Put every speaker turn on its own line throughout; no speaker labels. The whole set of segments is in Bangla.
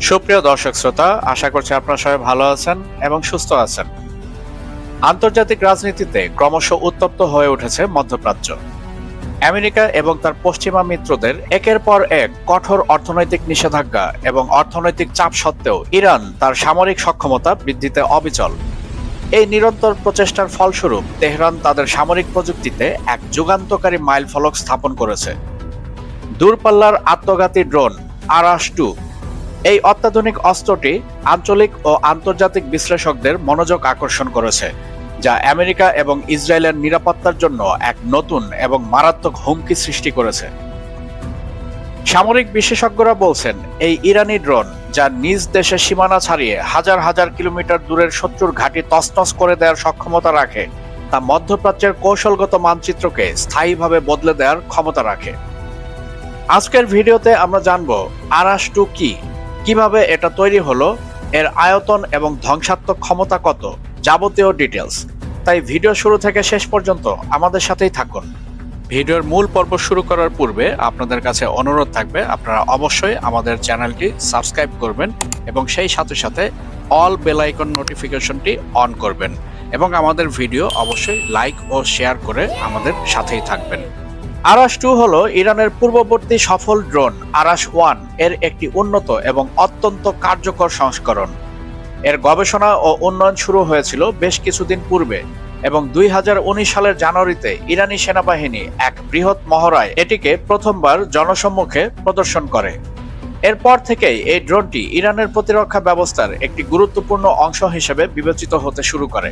সুপ্রিয় দর্শক শ্রোতা, আশা করছি আপনারা সবাই ভালো আছেন এবং সুস্থ আছেন। আন্তর্জাতিক রাজনীতিতে ক্রমশ উত্তপ্ত হয়ে উঠেছে মধ্যপ্রাচ্য। আমেরিকা এবং তার পশ্চিমা মিত্রদের একের পর এক কঠোর অর্থনৈতিক নিষেধাজ্ঞা এবং অর্থনৈতিক চাপ সত্ত্বেও ইরান তার সামরিক সক্ষমতা বৃদ্ধিতে অবিচল। এই নিরন্তর প্রচেষ্টার ফলস্বরূপ তেহরান তাদের সামরিক প্রযুক্তিতে এক যুগান্তকারী মাইল ফলক স্থাপন করেছে। দূরপাল্লার আত্মঘাতী ড্রোন আরাস টু এই অত্যাধুনিক অস্ত্রটি আঞ্চলিক ও আন্তর্জাতিক বিশ্লেষকদের মনোযোগ আকর্ষণ করেছে, যা আমেরিকা এবং ইসরায়েলের নিরাপত্তার জন্য এক নতুন এবং মারাত্মক হুমকি সৃষ্টি করেছে। সামরিক বিশেষজ্ঞরা বলছেন, এই ইরানি ড্রোন, যা নিজ দেশের সীমানা ছাড়িয়ে হাজার হাজার কিলোমিটার দূরের শত্রুর ঘাঁটি তছনছ করে দেওয়ার সক্ষমতা রাখে, তা মধ্যপ্রাচ্যের কৌশলগত মানচিত্রকে স্থায়ীভাবে বদলে দেওয়ার ক্ষমতা রাখে। আজকের ভিডিওতে আমরা জানব, আরাস টু কি? কীভাবে এটা তৈরি হলো, এর আয়তন এবং ধ্বংসাত্মক ক্ষমতা কত, যাবতীয় ডিটেলস তাই ভিডিও শুরু থেকে শেষ পর্যন্ত আমাদের সাথেই থাকুন। ভিডিওর মূল পর্ব শুরু করার পূর্বে আপনাদের কাছে অনুরোধ থাকবে, আপনারা অবশ্যই আমাদের চ্যানেলটি সাবস্ক্রাইব করবেন এবং সেই সাথে সাথে অল বেল আইকন নোটিফিকেশনটি অন করবেন এবং আমাদের ভিডিও অবশ্যই লাইক ও শেয়ার করে আমাদের সাথেই থাকবেন। আরাস টু হল ইরানের পূর্ববর্তী সফল ড্রোন আরাস ওয়ানের একটি উন্নত এবং অত্যন্ত কার্যকর সংস্করণ। এর গবেষণা ও উন্নয়ন শুরু হয়েছিল বেশ কিছুদিন পূর্বে এবং দুই হাজার উনিশ সালের জানুয়ারিতে ইরানি সেনাবাহিনী এক বৃহৎ মহড়ায় এটিকে প্রথমবার জনসম্মুখে প্রদর্শন করে। এরপর থেকেই এই ড্রোনটি ইরানের প্রতিরক্ষা ব্যবস্থার একটি গুরুত্বপূর্ণ অংশ হিসেবে বিবেচিত হতে শুরু করে।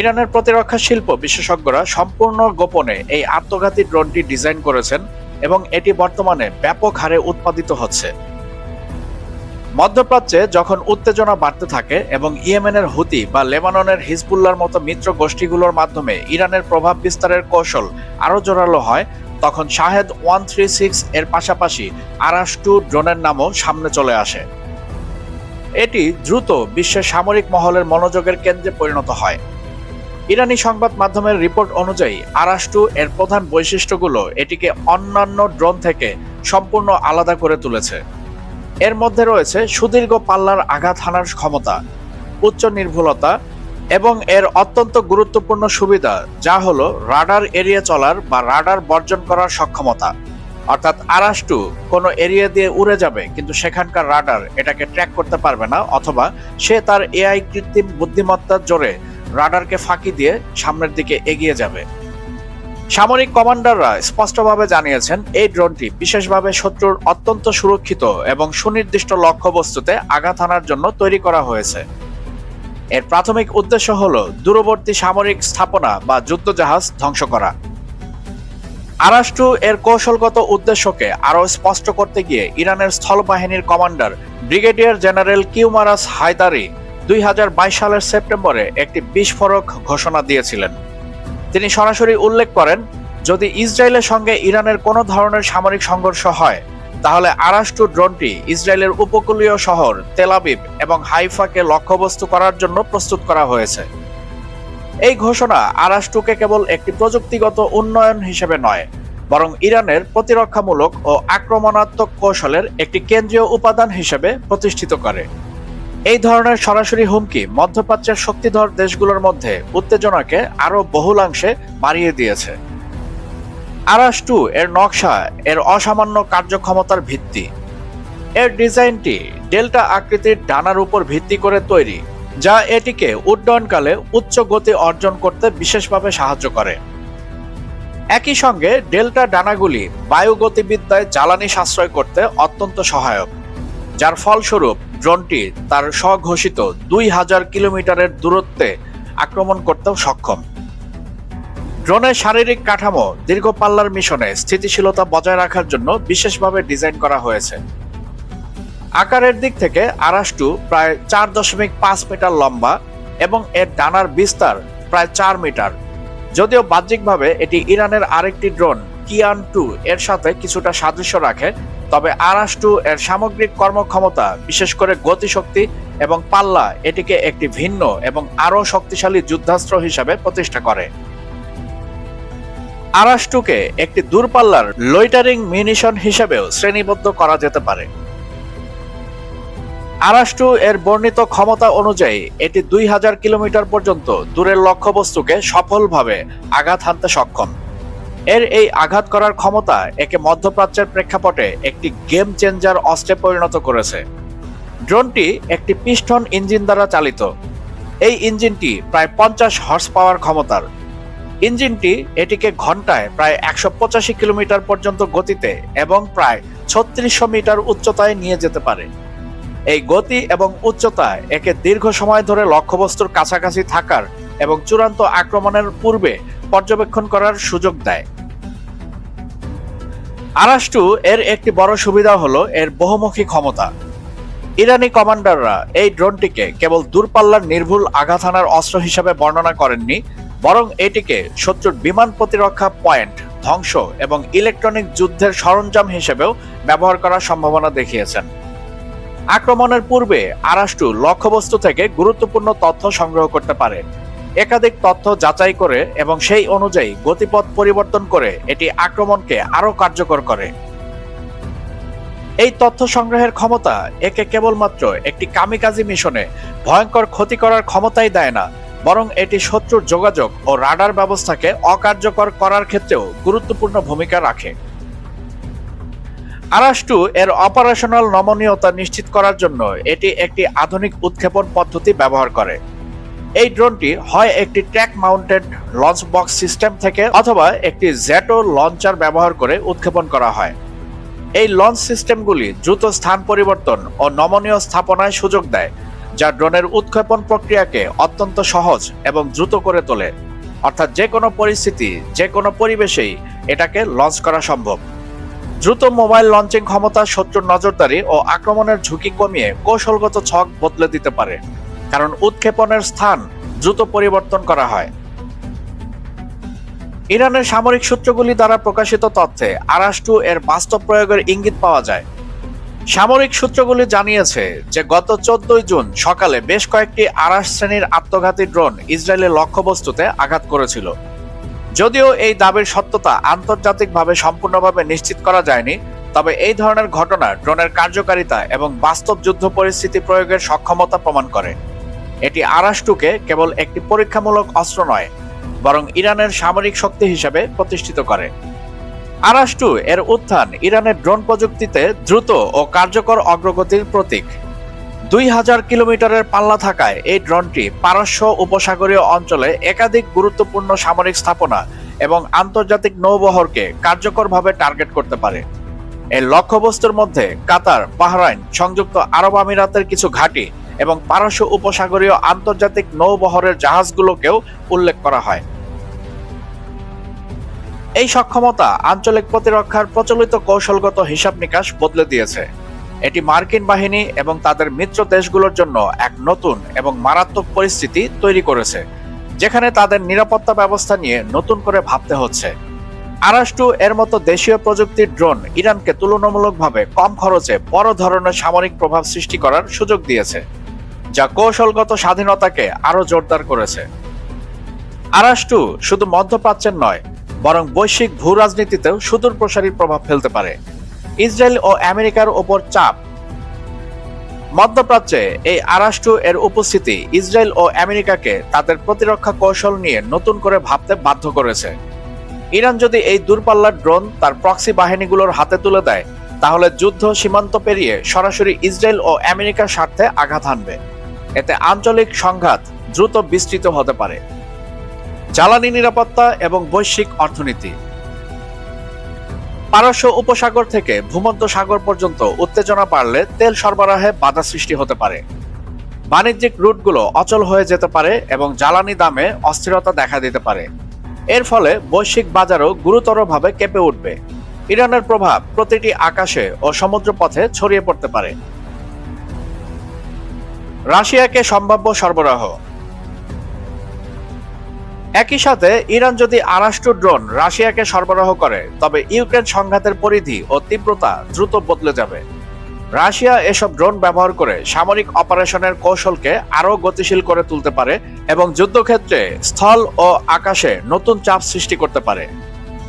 ইরানের প্রতিরক্ষা শিল্প বিশেষজ্ঞরা সম্পূর্ণ গোপনে এই আত্মঘাতী ড্রোনটি ডিজাইন করেছেন এবং এটি বর্তমানে ব্যাপক হারে উৎপাদিত হচ্ছে। মধ্যপ্রাচ্যে যখন উত্তেজনা বাড়তে থাকে এবং ইয়েমেনের হুতি বা লেবাননের হিজবুল্লার মতো মিত্র গোষ্ঠীগুলোর মাধ্যমে ইরানের প্রভাব বিস্তারের কৌশল আরও জোরালো হয়, তখন শাহেদ ওয়ান থ্রি সিক্স এর পাশাপাশি আরাস টু ড্রোনের নামও সামনে চলে আসে। এটি দ্রুত বিশ্বের সামরিক মহলের মনোযোগের কেন্দ্রে পরিণত হয়। ইরানি সংবাদ মাধ্যমের রিপোর্ট অনুযায়ী আরাষ্টু এর প্রধান বৈশিষ্ট্যগুলো এটিকে অন্যান্য ড্রোন থেকে সম্পূর্ণ আলাদা করে তুলেছে। এর মধ্যে রয়েছে সুদীর্ঘ পাল্লার আঘাত হানার ক্ষমতা, উচ্চ নির্ভুলতা এবং এর অত্যন্ত গুরুত্বপূর্ণ সুবিধা, যা হলো রাডার এরিয়া চলার বা রাডার বর্জন করার সক্ষমতা। অর্থাৎ আরাষ্টু কোনো এরিয়া দিয়ে উড়ে যাবে, কিন্তু সেখানকার রাডার এটাকে ট্র্যাক করতে পারবে না, অথবা সে তার এআই কৃত্রিম বুদ্ধিমত্তার জোরে রাডারকে ফাঁকি দিয়ে সামনের দিকে এগিয়ে যাবে। সামরিক কমান্ডাররা স্পষ্টভাবে জানিয়েছেন, এই ড্রোনটি বিশেষভাবে শত্রুর অত্যন্ত সুরক্ষিত এবং সুনির্দিষ্ট লক্ষ্যবস্তুতে আঘাত হানার জন্য তৈরি করা হয়েছে। এর প্রাথমিক উদ্দেশ্য হল দূরবর্তী সামরিক স্থাপনা বা যুদ্ধজাহাজ ধ্বংস করা। আরাষ্ট্র এর কৌশলগত উদ্দেশ্যকে আরও স্পষ্ট করতে গিয়ে ইরানের স্থলবাহিনীর commander brigadier general Kiumars Heydari দুই হাজার বাইশ সালের সেপ্টেম্বরে একটি বিস্ফোরক ঘোষণা দিয়েছিলেন। তিনি সরাসরি উল্লেখ করেন, যদি ইসরায়েলের সঙ্গে ইরানের কোনো ধরনের সামরিক সংঘর্ষ হয়, তাহলে আরাষ্ট্র ড্রোনটি ইসরায়েলের উপকূলীয় শহর তেলাবিব এবং হাইফাকে লক্ষ্যবস্তু করার জন্য প্রস্তুত করা হয়েছে। এই ঘোষণা আরাষ্ট্রকে কেবল একটি প্রযুক্তিগত উন্নয়ন হিসেবে নয়, বরং ইরানের প্রতিরক্ষামূলক ও আক্রমণাত্মক কৌশলের একটি কেন্দ্রীয় উপাদান হিসেবে প্রতিষ্ঠিত করে। এই ধরনের সরাসরি হুমকি মধ্যপ্রাচ্যের শক্তিধর দেশগুলোর মধ্যে উত্তেজনাকে আরও বহুলাংশে বাড়িয়ে দিয়েছে। আরাস টু এর নকশা এর অসামান্য কার্যক্ষমতার ভিত্তি। এর ডিজাইনটি ডেল্টা আকৃতির ডানার উপর ভিত্তি করে তৈরি, যা এটিকে উড্ডয়নকালে উচ্চ গতি অর্জন করতে বিশেষভাবে সাহায্য করে। একই সঙ্গে ডেল্টা ডানাগুলি বায়ুগতিবিদ্যায় জ্বালানি সাশ্রয় করতে অত্যন্ত সহায়ক, যার ফলস্বরূপ ড্রোনটি তার স্বঘোষিত দুই হাজার কিলোমিটারের দূরত্বে আক্রমণ করতেও সক্ষম। ড্রোনের শারীরিক কাঠামো, দীর্ঘ পাল্লার মিশনে স্থিতিশীলতা বজায় রাখার জন্য বিশেষভাবে ডিজাইন করা হয়েছে। আকারের দিক থেকে আরাষ্টু প্রায় চার দশমিক পাঁচ মিটার লম্বা এবং এর ডানার বিস্তার প্রায় চার মিটার। যদিও বাহ্যিকভাবে এটি ইরানের আরেকটি ড্রোন, কিয়ান টু, এর সাথে কিছুটা সাদৃশ্য রাখে তবে আরাস টু এর সামগ্রিক কর্মক্ষমতা, বিশেষ করে গতিশক্তি এবং পাল্লা, এটিকে একটি ভিন্ন এবং আরও শক্তিশালী যুদ্ধাস্ত্র হিসাবে প্রতিষ্ঠা করে। আরাস টুকে একটি দূরপাল্লার লইটারিং মিউনিশন হিসেবেও শ্রেণীবদ্ধ করা যেতে পারে। আরাষ্ট্র এর বর্ণিত ক্ষমতা অনুযায়ী, এটি দুই হাজার কিলোমিটার পর্যন্ত দূরের লক্ষ্যবস্তুকে সফলভাবে আঘাত হানতে সক্ষম। এর এই আঘাত করার ক্ষমতা একে মধ্যপ্রাচ্যের প্রেক্ষাপটে একটি গেম চেঞ্জার অস্ত্রে পরিণত করেছে। ড্রোনটি একটি পিস্টন ইঞ্জিন দ্বারা চালিত। এই ইঞ্জিনটি প্রায় পঞ্চাশ হর্স পাওয়ার ক্ষমতার। ইঞ্জিনটি এটিকে ঘন্টায় প্রায় একশো পঁচাশি কিলোমিটার পর্যন্ত গতিতে এবং প্রায় ছত্রিশশো মিটার উচ্চতায় নিয়ে যেতে পারে। এই গতি এবং উচ্চতা একে দীর্ঘ সময় ধরে লক্ষ্যবস্তুর কাছাকাছি থাকার এবং চূড়ান্ত আক্রমণের পূর্বে পর্যবেক্ষণ করার সুযোগ দেয়। আরাষ্টু এর একটি বড় সুবিধা হলো এর বহুমুখী ক্ষমতা। ইরানি কমান্ডাররা এই ড্রোনটিকে কেবল দূরপাল্লার নির্ভুল আঘাত অস্ত্র হিসাবে বর্ণনা করেননি, বরং এটিকে শত্রুর বিমান প্রতিরক্ষা পয়েন্ট, ধ্বংস এবং ইলেকট্রনিক যুদ্ধের সরঞ্জাম হিসেবেও ব্যবহার করার সম্ভাবনা দেখিয়েছেন। আক্রমণের পূর্বে আরাষ্ট্র লক্ষ্যবস্তু থেকে গুরুত্বপূর্ণ তথ্য সংগ্রহ করতে পারে। একাধিক তথ্য যাচাই করে এবং সেই অনুযায়ী গতিপথ পরিবর্তন করে এটি আক্রমণকে আরও কার্যকর করে। এই তথ্য সংগ্রহের ক্ষমতা একে কেবলমাত্র একটি কামিকাজি মিশনে ভয়ঙ্কর ক্ষতি করার ক্ষমতাই দেয় না, বরং এটি শত্রুর যোগাযোগ ও রাডার ব্যবস্থাকে অকার্যকর করার ক্ষেত্রেও গুরুত্বপূর্ণ ভূমিকা রাখে। আরাষ্টু এর অপারেশনাল নমনীয়তা নিশ্চিত করার জন্য এটি একটি আধুনিক উৎক্ষেপণ পদ্ধতি ব্যবহার করে। এই ড্রোনটি হয় একটি track mounted launch box system থেকে অথবা একটি জ্যাটো লঞ্চার ব্যবহার করে উৎক্ষেপণ করা হয়। এই লঞ্চ সিস্টেমগুলি দ্রুত স্থান পরিবর্তন ও নমনীয় স্থাপনায় সুযোগ দেয়, যা ড্রোনের উৎক্ষেপণ প্রক্রিয়াকে অত্যন্ত সহজ এবং দ্রুত করে তোলে। অর্থাৎ যে কোনো পরিস্থিতি, যে কোনো পরিবেশেই এটাকে লঞ্চ করা সম্ভব। দ্রুত মোবাইল লঞ্চিং ক্ষমতা শত্রুর নজরদারি ও আক্রমণের ঝুঁকি কমিয়ে কৌশলগত ছক বদলে দিতে পারে। কারণ উৎক্ষেপণের স্থান দ্রুত পরিবর্তন করা হয়। ইরানের সামরিক সূত্রগুলি দ্বারা প্রকাশিত তথ্যে আরাষ্ট্র এর বাস্তব প্রয়োগের ইঙ্গিত পাওয়া যায়। সামরিক সূত্রগুলি জানিয়েছে যে, গত চোদ্দই জুন সকালে বেশ কয়েকটি আরাস শ্রেণির আত্মঘাতী ড্রোন ইসরায়েলের লক্ষ্যবস্তুতে আঘাত করেছিল। যদিও এই দাবির সত্যতা আন্তর্জাতিকভাবে সম্পূর্ণভাবে নিশ্চিত করা যায়নি, তবে এই ধরনের ঘটনা ড্রোনের কার্যকারিতা এবং বাস্তব যুদ্ধ পরিস্থিতি প্রয়োগের সক্ষমতা প্রমাণ করে। এটি আরাষ্ট্রকে কেবল একটি পরীক্ষামূলক অস্ত্র নয়, বরং ইরানের সামরিক শক্তি হিসেবে প্রতিষ্ঠিত করে। আরাষ্ট্র এর উত্থান ইরানের ড্রোন প্রযুক্তিতে দ্রুত ও কার্যকর অগ্রগতির প্রতীক। দুই হাজার কিলোমিটারের পাল্লা থাকায় এই ড্রোনটি পারস্য উপসাগরীয় অঞ্চলে একাধিক গুরুত্বপূর্ণ সামরিক স্থাপনা এবং আন্তর্জাতিক নৌবহরকে কার্যকরভাবে টার্গেট করতে পারে। এর লক্ষ্যবস্তুর মধ্যে কাতার, বাহরাইন, সংযুক্ত আরব আমিরাতের কিছু ঘাঁটি এবং পারস্য উপসাগরীয় আন্তর্জাতিক নৌবহরের জাহাজগুলোকেও উল্লেখ করা হয়। এই সক্ষমতা আঞ্চলিক প্রতিরক্ষার প্রচলিত কৌশলগত হিসাব নিকাশ বদলে দিয়েছে। এটি মার্কিন বাহিনী এবং তাদের মিত্র দেশগুলোর জন্য এক নতুন এবং মারাত্মক পরিস্থিতি তৈরি করেছে, যেখানে তাদের নিরাপত্তা ব্যবস্থা নিয়ে নতুন করে ভাবতে হচ্ছে। আরাষ্ট্র এর মতো দেশীয় প্রযুক্তির ড্রোন ইরানকে তুলনামূলকভাবে কম খরচে বড় ধরনের সামরিক প্রভাব সৃষ্টি করার সুযোগ দিয়েছে। যা কৌশলগত স্বাধীনতাকে আরও জোরদার করেছে। আরাষ্টু শুধু মধ্যপ্রাচ্যের নয়, বরং বৈশ্বিক ভূ রাজনীতিতেও সুদূর প্রসারী প্রভাব ফেলতে পারে। ইসরায়েল ও আমেরিকার ওপর চাপ। মধ্যপ্রাচ্যে এই আরাষ্ট্র এর উপস্থিতি ইসরায়েল ও আমেরিকাকে তাদের প্রতিরক্ষা কৌশল নিয়ে নতুন করে ভাবতে বাধ্য করেছে। ইরান যদি এই দূরপাল্লার ড্রোন তার প্রক্সি বাহিনীগুলোর হাতে তুলে দেয়, তাহলে যুদ্ধ সীমান্ত পেরিয়ে সরাসরি ইসরায়েল ও আমেরিকার স্বার্থে আঘাত হানবে। এতে আঞ্চলিক সংঘাত দ্রুত বিস্তৃত হতে পারে। জ্বালানি নিরাপত্তা এবং বৈশ্বিক অর্থনীতি। পারস্য উপসাগর থেকে ভূমধ্য সাগর পর্যন্ত উত্তেজনা বাড়লে তেল সরবরাহে বাধা সৃষ্টি হতে পারে। বাণিজ্যিক রুটগুলো অচল হয়ে যেতে পারে এবং জ্বালানি দামে অস্থিরতা দেখা দিতে পারে। এর ফলে বৈশ্বিক বাজারও গুরুতরভাবে কেঁপে উঠবে। ইরানের প্রভাব প্রতিটি আকাশে ও সমুদ্র পথে ছড়িয়ে পড়তে পারে। রাশিয়াকে সম্ভাব্য সরবরাহ। একই সাথে ইরান যদি আরাষ্ট্র ড্রোন রাশিয়াকে সরবরাহ করে, তবে ইউক্রেন সংঘাতের পরিধি ও তীব্রতা দ্রুত বদলে যাবে। রাশিয়া এসব ড্রোন ব্যবহার করে সামরিক অপারেশনের কৌশলকে আরও গতিশীল করে তুলতে পারে এবং যুদ্ধক্ষেত্রে স্থল ও আকাশে নতুন চাপ সৃষ্টি করতে পারে।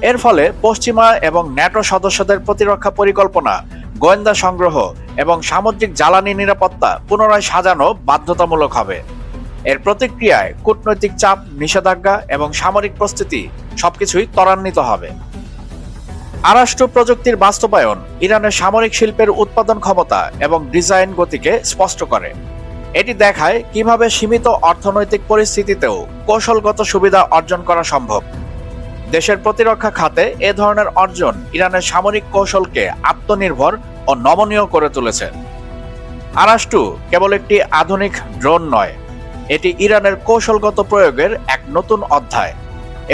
এর ফলে পশ্চিমা এবং ন্যাটো সদস্যদের প্রতিরক্ষা পরিকল্পনা গোয়েন্দা সংগ্রহ এবং সামুদ্রিক জ্বালানি নিরাপত্তা পুনরায় সাজানো বাধ্যতামূলক হবে। এর প্রতিক্রিয়ায় কূটনৈতিক চাপ, নিষেধাজ্ঞা এবং সামরিক প্রস্তুতি সবকিছুই ত্বরান্বিত হবে। আরাষ্ট্র প্রযুক্তির বাস্তবায়ন ইরানের সামরিক শিল্পের উৎপাদন ক্ষমতা এবং ডিজাইন গতিকে স্পষ্ট করে। এটি দেখায় কীভাবে সীমিত অর্থনৈতিক পরিস্থিতিতেও কৌশলগত সুবিধা অর্জন করা সম্ভব। দেশের প্রতিরক্ষা খাতে এ ধরনের অর্জন ইরানের সামরিক কৌশলকে আত্মনির্ভর ও নমনীয় করে তুলেছে। আরাষ্টু কেবল একটি আধুনিক ড্রোন নয়, এটি ইরানের কৌশলগত প্রয়োগের এক নতুন অধ্যায়।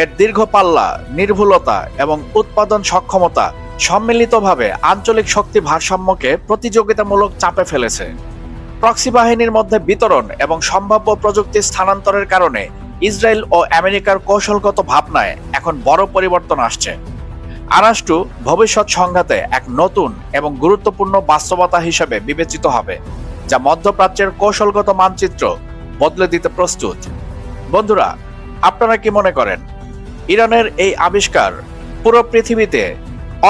এর দীর্ঘ পাল্লা, নির্ভুলতা এবং উৎপাদন সক্ষমতা সম্মিলিতভাবে আঞ্চলিক শক্তি ভারসাম্যকে প্রতিযোগিতামূলক চাপে ফেলেছে। প্রক্সি বাহিনীর মধ্যে বিতরণ এবং সম্ভাব্য প্রযুক্তি স্থানান্তরের কারণে ইসরায়েল ও আমেরিকার কৌশলগত ভাবনায় এখন বড় পরিবর্তন আসছে। আরাষ্ট্র ভবিষ্যৎ সংঘাতে এক নতুন এবং গুরুত্বপূর্ণ বাস্তবতা হিসেবে বিবেচিত হবে, যা মধ্যপ্রাচ্যের কৌশলগত মানচিত্র বদলে দিতে প্রস্তুত। বন্ধুরা, আপনারা কি মনে করেন? ইরানের এই আবিষ্কার পুরো পৃথিবীতে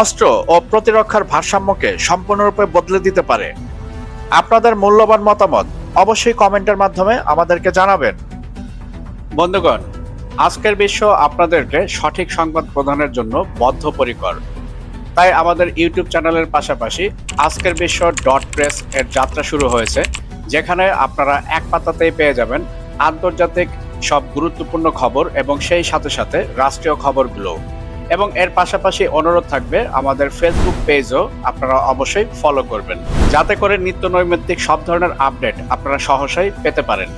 অস্ত্র ও প্রতিরক্ষার ভারসাম্যকে সম্পূর্ণরূপে বদলে দিতে পারে? আপনাদের মূল্যবান মতামত অবশ্যই কমেন্টের মাধ্যমে আমাদেরকে জানাবেন। বন্ধুগণ, আজকের বিশ্ব আপনাদেরকে সঠিক সংবাদ প্রদানের জন্য বদ্ধপরিকর। তাই আমাদের ইউটিউব চ্যানেলের পাশাপাশি আজকের বিশ্ব ডট প্রেস এর যাত্রা শুরু হয়েছে, যেখানে আপনারা এক পাতাতেই পেয়ে যাবেন আন্তর্জাতিক সব গুরুত্বপূর্ণ খবর এবং সেই সাথে সাথে রাষ্ট্রীয় খবরগুলো এবং এর পাশাপাশি অনুরোধ থাকবে আমাদের ফেসবুক পেজও আপনারা অবশ্যই ফলো করবেন, যাতে করে নিত্য নৈমিত্তিক সব ধরনের আপডেট আপনারা সহসাই পেতে পারেন।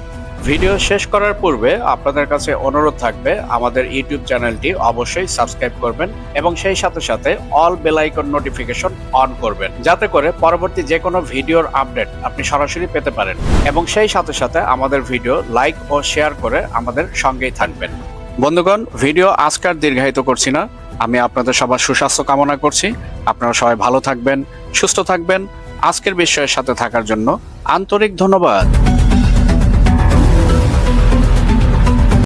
ভিডিও শেষ করার পূর্বে আপনাদের কাছে অনুরোধ থাকবে, আমাদের ইউটিউব চ্যানেলটি অবশ্যই সাবস্ক্রাইব করবেন এবং সেই সাথে সাথে all bell icon notification on করবেন, যাতে করে পরবর্তী যে কোনো ভিডিওর আপডেট আপনি সরাসরি পেতে পারেন এবং সেই সাথে সাথে আমাদের ভিডিও লাইক ও শেয়ার করে আমাদের সঙ্গেই থাকবেন। বন্ধুগণ, ভিডিও আজকার দীর্ঘায়িত করছি না। আমি আপনাদের সবার সুস্বাস্থ্য কামনা করছি। আপনারা সবাই ভালো থাকবেন, সুস্থ থাকবেন। আজকের বিষয়ের সাথে থাকার জন্য আন্তরিক ধন্যবাদ।